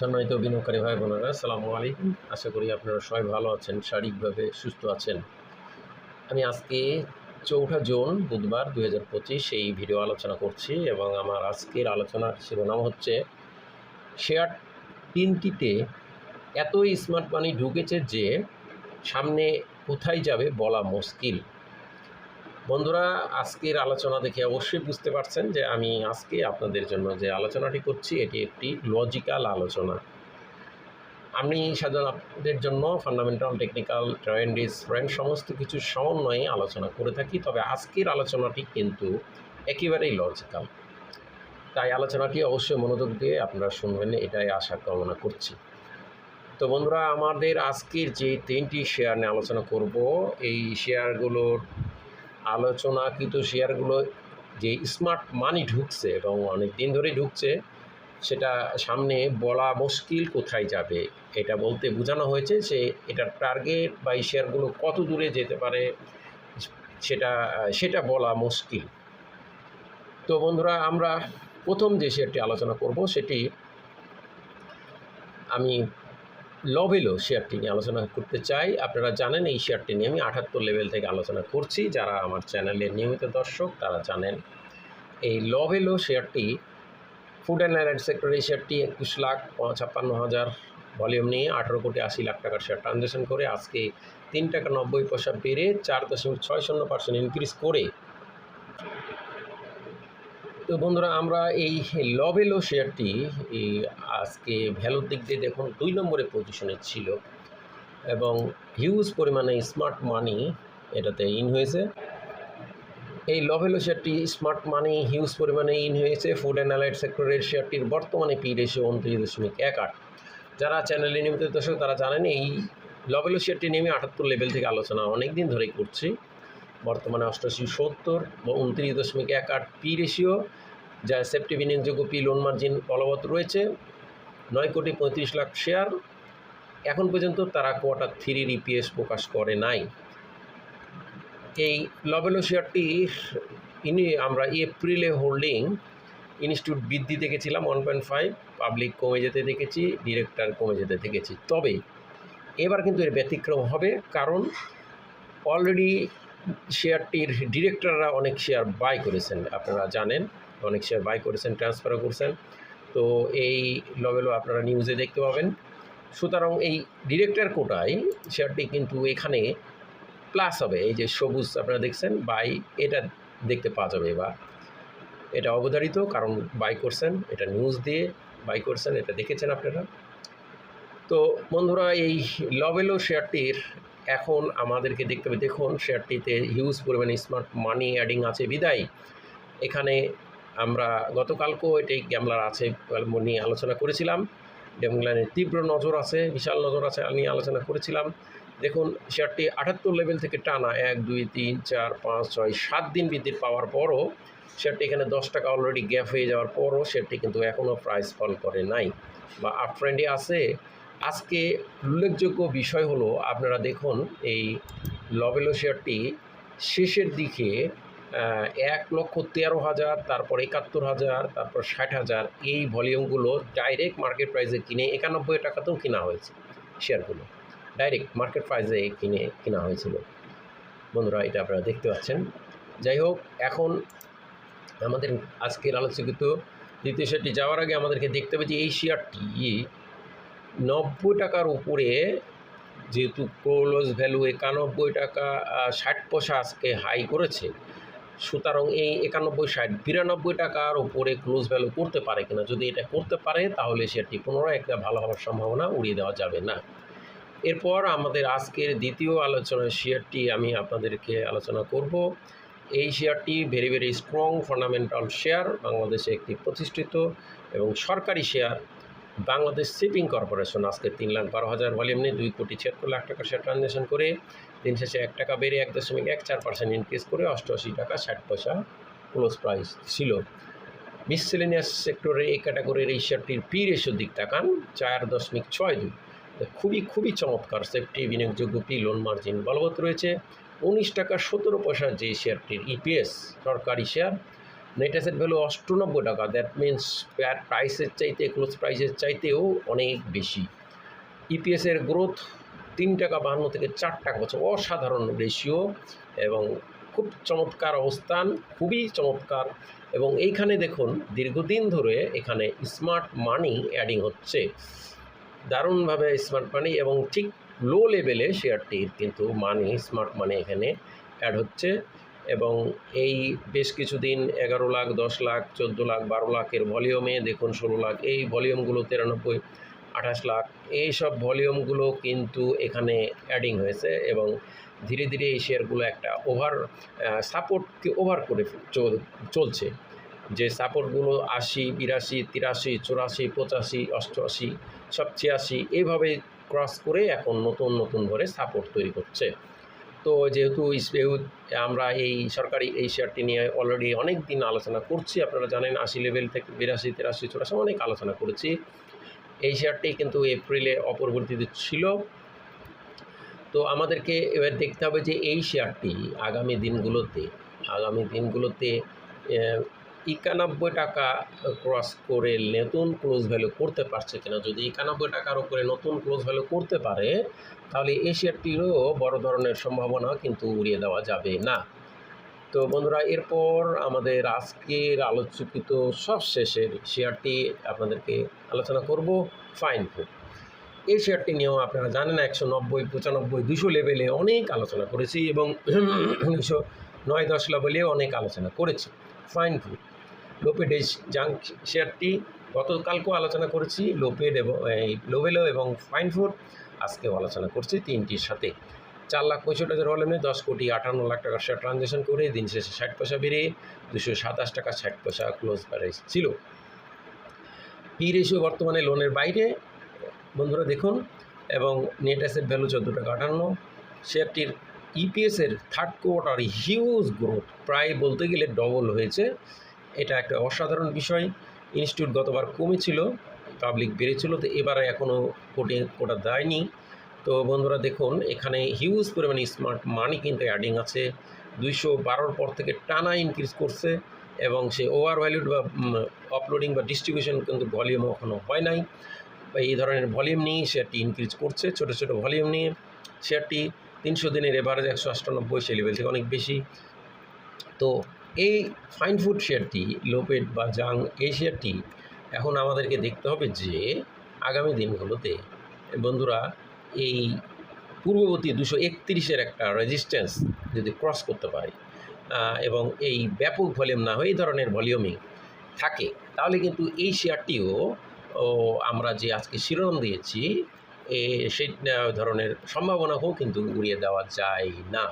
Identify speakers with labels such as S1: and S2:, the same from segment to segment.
S1: সম্মানিত বিনিয়োগকারী ভাই বোনেরা সালামু আলাইকুম। আশা করি আপনারা সবাই ভালো আছেন, শারীরিকভাবে সুস্থ আছেন। আমি আজকে চৌঠা জুন, বুধবার দু হাজার পঁচিশ এই ভিডিও আলোচনা করছি এবং আমার আজকের আলোচনার শিরোনাম হচ্ছে, শেয়ার তিনটিতে এতই স্মার্ট মানি ঢুকেছে যে সামনে কোথায় যাবে বলা মুশকিল। বন্ধুরা, আজকের আলোচনা দেখে অবশ্যই বুঝতে পারছেন যে আমি আজকে আপনাদের জন্য যে আলোচনাটি করছি, এটি একটি লজিক্যাল আলোচনা। আমি সাধারণ আপনাদের জন্য ফান্ডামেন্টাল, টেকনিক্যাল ট্রেন্ডিস ফ্রেন্ড সমস্ত কিছু সমন্বয়ে আলোচনা করে থাকি, তবে আজকের আলোচনাটি কিন্তু একেবারেই লজিক্যাল। তাই আলোচনাটি অবশ্যই মনোযোগ দিয়ে আপনারা শুনবেন, এটাই আশা কামনা করছি। তো বন্ধুরা, আমাদের আজকের যে তিনটি শেয়ার নিয়ে আলোচনা করব, এই শেয়ারগুলোর আলোচনা কিন্তু শেয়ারগুলো যে স্মার্ট মানি ঢুকছে এবং অনেক দিন ধরে ঢুকছে, সেটা সামনে বলা মুশকিল কোথায় যাবে? এটা বলতে বোঝানো হয়েছে যে এটার টার্গেট বা এই শেয়ারগুলো কত দূরে যেতে পারে, সেটা সেটা বলা মুশকিল। তো বন্ধুরা, আমরা প্রথম যে শেয়ারটি আলোচনা করব, সেটি আমি লভেলো শেয়ারটি নিয়ে আলোচনা করতে চাই। আপনারা জানেন এই শেয়ারটি নিয়ে আমি আঠাত্তর লেভেল থেকে আলোচনা করছি। যারা আমার চ্যানেলের নিয়মিত দর্শক, তারা জানেন এই লভেলো শেয়ারটি ফুড অ্যান্ড অ্যালাইড সেক্টরের শেয়ারটি একুশ লাখ ছাপ্পান্ন হাজার ভলিউম নিয়ে আঠেরো কোটি আশি লাখ টাকার শেয়ার ট্রানজ্যাকশন করে আজকে তিন টাকা নব্বই পয়সা বেড়ে চার দশমিক ছয় শূন্য পার্সেন্ট ইনক্রিজ করে তো বন্ধুরা, আমরা এই লবেলো শেয়ারটি আজকে ভ্যালুর দিক দিয়ে দেখুন, দুই নম্বরে পজিশনে ছিল এবং হিউজ পরিমাণে স্মার্ট মানি এটাতে ইন হয়েছে। এই লভেলো শেয়ারটি স্মার্ট মানি হিউজ পরিমাণে ইন হয়েছে। ফুড অ্যান্ড অ্যালাইড সেক্টরের শেয়ারটির বর্তমানে পি রেশিও উনত্রিশ দশমিক এক আট। যারা চ্যানেলে নিয়মিত দর্শক, তারা জানেন, এই লভেলো শেয়ারটি নিয়ে আমি আটাত্তর লেভেল থেকে আলোচনা অনেক দিন ধরেই করছি। বর্তমানে অষ্টাশি সত্তর বা উনত্রিশ দশমিক এক আট পি রেশিও যা সেফটি বিনিয়োগযোগ্য পি লোন মার্জিন বলবৎ রয়েছে। নয় কোটি পঁয়ত্রিশ লাখ শেয়ার এখন পর্যন্ত তারা কোয়ার্টার থ্রির ইপিএস প্রকাশ করে নাই। এই লবেলো শেয়ারটি ইনি আমরা এপ্রিলে হোল্ডিং ইনস্টিটিউট বৃদ্ধি দেখেছিলাম ওয়ান পয়েন্ট ফাইভ পাবলিক কমে যেতে দেখেছি ডিরেক্টর কমে যেতে দেখেছি। তবে এবার কিন্তু এর ব্যতিক্রম হবে, কারণ অলরেডি শেয়ারটির ডিরেক্টররা অনেক শেয়ার বাই করেছেন, আপনারা জানেন। অনেক শেয়ার বাই করেছেন ট্রান্সফারও করেছেন। তো এই লবেলও আপনারা নিউজে দেখতে পাবেন। সুতরাং এই ডিরেক্টর কোটায় শেয়ারটি কিন্তু এখানে প্লাস হবে। এই যে সবুজ আপনারা দেখছেন বাই এটা দেখতে পাওয়া যাবে বা এটা অবধারিত, কারণ বাই করছেন, এটা নিউজ দিয়ে বাই করছেন, এটা দেখেছেন আপনারা। তো বন্ধুরা, এই লবেলো শেয়ারটির এখন আমাদেরকে দেখতে হবে, দেখুন শেয়ারটিতে হিউজ পরিমাণে স্মার্ট মানি অ্যাডিং আছে, বিদায়। এখানে আমরা গতকালকেও এটি গ্যামলার আছে নিয়ে আলোচনা করেছিলাম। গ্যামলারের তীব্র নজর আছে, বিশাল নজর আছে নিয়ে আলোচনা করেছিলাম। দেখুন শেয়ারটি আটাত্তর লেভেল থেকে টানা এক, দুই, তিন, চার, পাঁচ, ছয়, সাত দিন বৃদ্ধি পাওয়ার পরও শেয়ারটি এখানে দশ টাকা অলরেডি গ্যাপ হয়ে যাওয়ার পরও শেয়ারটি কিন্তু এখনও প্রাইস ফল করে নাই। বা আপ ট্রেন্ডে আছে আজকে উল্লেখযোগ্য বিষয় হলো, আপনারা দেখুন এই লবেলো শেয়ারটি শেষের দিকে এক লক্ষ তেরো হাজার, তারপর একাত্তর হাজার, তারপর ষাট হাজার এই ভলিউমগুলো ডাইরেক্ট মার্কেট প্রাইসে কিনে একানব্বই টাকাতেও কেনা হয়েছে শেয়ারগুলো। ডাইরেক্ট মার্কেট প্রাইসে কিনে, কেনা হয়েছিল। বন্ধুরা, এটা আপনারা দেখতে পাচ্ছেন। যাই হোক, এখন আমাদের আজকের আলোচিত দ্বিতীয় শেয়ারটি যাওয়ার আগে আমাদেরকে দেখতে হবে যে এই শেয়ারটি নব্বই টাকার উপরে যেহেতু ক্লোজ ভ্যালু একানব্বই টাকা ষাট পয়সা আজকে হাই করেছে, সুতরাং এই একানব্বই ষাট বিরানব্বই টাকার উপরে ক্লোজ ভ্যালু করতে পারে কিনা, যদি এটা করতে পারে তাহলে সেটি পুনরায় একটা ভালো হওয়ার সম্ভাবনা উড়িয়ে দেওয়া যাবে না। এরপর আমাদের আজকের দ্বিতীয় আলোচনার শেয়ারটি আমি আপনাদেরকে আলোচনা করব। এই শেয়ারটি very very strong, fundamental share, বাংলাদেশে একটি প্রতিষ্ঠিত এবং সরকারি শেয়ার। বাংলাদেশ শিপিং কর্পোরেশন আজকে তিন লাখ বারো হাজার ভলিউম নিয়ে দুই কোটি ছিয়াত্তর লাখ টাকা শেয়ার ট্রানজ্যাকশন করে দিন শেষে এক টাকা বেড়ে এক দশমিক এক চার পার্সেন্ট ইনক্রিজ করে অষ্টআশি টাকা ষাট পয়সা ক্লোজ প্রাইস ছিল। মিসসেলেনিয়াস সেক্টরের এই ক্যাটাগরির এই শেয়ারটির পি রেশোর দিক তাকান, চার দশমিক ছয় দুই। খুবই খুবই চমৎকার সেফটি বিনিয়োগযোগ্য পি লোন মার্জিন বলবৎ রয়েছে। উনিশ টাকা সতেরো পয়সা যে শেয়ারটির ইপিএস সরকারি শেয়ার নেট অ্যাসেট ভ্যালু অষ্টানব্বই টাকা। দ্যাট মিন্স প্রাইসের চাইতে ক্লোজ প্রাইসের চাইতেও অনেক বেশি। ইপিএসের গ্রোথ তিন টাকা বাহান্ন থেকে চার টাকা হচ্ছে অসাধারণ রেশিও এবং খুব চমৎকার অবস্থান, খুবই চমৎকার। এবং এইখানে দেখুন, দীর্ঘদিন ধরে এখানে স্মার্ট মানি অ্যাডিং হচ্ছে। দারুণভাবে স্মার্ট মানি এবং ঠিক লো লেভেলে শেয়ারটির কিন্তু মানি স্মার্ট মানি এখানে অ্যাড হচ্ছে। এবং এই বেশ কিছুদিন এগারো লাখ, দশ লাখ, চোদ্দ লাখ, বারো লাখের ভলিউমে দেখুন ষোলো লাখ, এই ভলিউমগুলো তিরানব্বই, আঠাশ লাখ, এই সব ভলিউমগুলো কিন্তু এখানে অ্যাডিং হয়েছে এবং ধীরে ধীরে এই শেয়ারগুলো একটা ওভার সাপোর্টকে ওভার করে চল- চলছে। যে সাপোর্টগুলো আশি, বিরাশি, তিরাশি, চুরাশি, পঁচাশি, অষ্টআশি, সব ছিয়াশি, এইভাবে ক্রস করে এখন নতুন নতুন করে সাপোর্ট তৈরি করছে। তো যেহেতু আমরা এই সরকারি এই শেয়ারটি নিয়ে অলরেডি অনেক দিন আলোচনা করছি। আপনারা জানেন আশি লেভেল থেকে বিরাশি, তিরাশি, চুরাশি অনেক আলোচনা করেছি। এই শেয়ারটি কিন্তু এপ্রিলে অপরিবর্তিত ছিল। তো আমাদেরকে এবার দেখতে হবে যে এই শেয়ারটি আগামী দিনগুলোতে আগামী দিনগুলোতে একানব্বই টাকা ক্রস করে নতুন ক্লোজ ভ্যালু করতে পারছে কিনা, যদি একানব্বই টাকার উপরে নতুন ক্লোজ ভ্যালু করতে পারে, তাহলে এই শেয়ারটিরও বড় ধরনের সম্ভাবনা কিন্তু উড়িয়ে দেওয়া যাবে না। তো বন্ধুরা, এরপর আমাদের আজকের আলোচকিত সব শেষের শেয়ারটি আপনাদেরকে আলোচনা করব ফাইন ফুড এই শেয়ারটি নিয়েও আপনারা জানেন একশো নব্বই, পঁচানব্বই, দুশো লেভেলে অনেক আলোচনা করেছি এবং দুশো নয়, দশ লেভেলে অনেক আলোচনা করেছি। ফাইন ফুড লোপেড এই জাঙ্ক শেয়ারটি গতকালকেও আলোচনা করেছি, লোপেড এবং লোভেলো এবং ফাইন ফুড আজকেও আলোচনা করছি তিনটির সাথে। চার লাখ পঁয়ষট্টি হাজার ভলিউমে দশ কোটি আটান্ন লাখ টাকার শেয়ার ট্রানজ্যাকশন করে দিন শেষে ষাট পয়সা বেড়ে দুশো সাতাশ টাকা ষাট পয়সা ক্লোজ প্রাইস ছিল। পি রেশিও বর্তমানে লোনের বাইরে, বন্ধুরা দেখুন, এবং নেট অ্যাসেট ভ্যালু চোদ্দ টাকা আটান্ন। শেয়ারটির ইপিএসের থার্ড কোয়ার্টার হিউজ গ্রোথ প্রায় বলতে গেলে ডবল হয়েছে। এটা একটা অসাধারণ বিষয়। ইনস্টিটিউট গতবার কমেছিল পাবলিক বেড়েছিল, তো এবারে এখনও কোটে কোটা দেয়নি। তো বন্ধুরা দেখুন, এখানে হিউজ পরিমাণে স্মার্ট মানি কিন্তু অ্যাডিং আছে। দুইশো বারোর পর থেকে টানা ইনক্রিজ করছে এবং সে ওভার ভ্যালুড বা আপলোডিং বা ডিস্ট্রিবিউশন কিন্তু ভলিউম এখনও হয় নাই। এই ধরনের ভলিউম নিয়ে শেয়ারটি ইনক্রিজ করছে, ছোটো ছোটো ভলিউম নিয়ে। শেয়ারটি তিনশো দিনের এভারেজ একশো আটানব্বই, সে লেভেল থেকে অনেক বেশি। তো এই ফাইন ফুড শেয়ারটি লোপেড বা জাং এই শেয়ারটি এখন আমাদেরকে দেখতে হবে যে আগামী দিনগুলোতে, বন্ধুরা, এই পূর্ববর্তী দুশো একত্রিশের একটা রেজিস্ট্যান্স যদি ক্রস করতে পারে এবং এই ব্যাপক ভলিউম না হয় এই ধরনের ভলিউমিং থাকে, তাহলে কিন্তু এই শেয়ারটিও আমরা যে আজকে শিরোনাম দিয়েছি, এ, সেই ধরনের সম্ভাবনাকেও কিন্তু উড়িয়ে দেওয়া যায় না।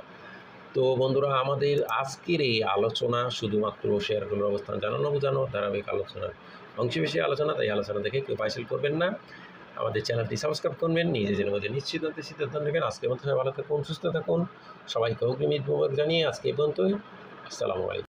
S1: তো বন্ধুরা, আমাদের আজকের এই আলোচনা শুধুমাত্র শেয়ারগুলোর অবস্থান জানানো বোঝানো ধারাবাহিক আলোচনার অংশে বেশি আলোচনা, তাই আলোচনা দেখে কেউ পাইসেল করবেন না। আমাদের চ্যানেলটি সাবস্ক্রাইব করবেন, নিজে জেনে মধ্যে নিশ্চিত সিদ্ধান্ত নেবেন। আজকের মতো সবাই ভালো থাকুন, সুস্থ থাকুন। সবাইকে অগ্রিম জানিয়ে আজকে এই পর্যন্তই। আসসালামু আলাইকুম।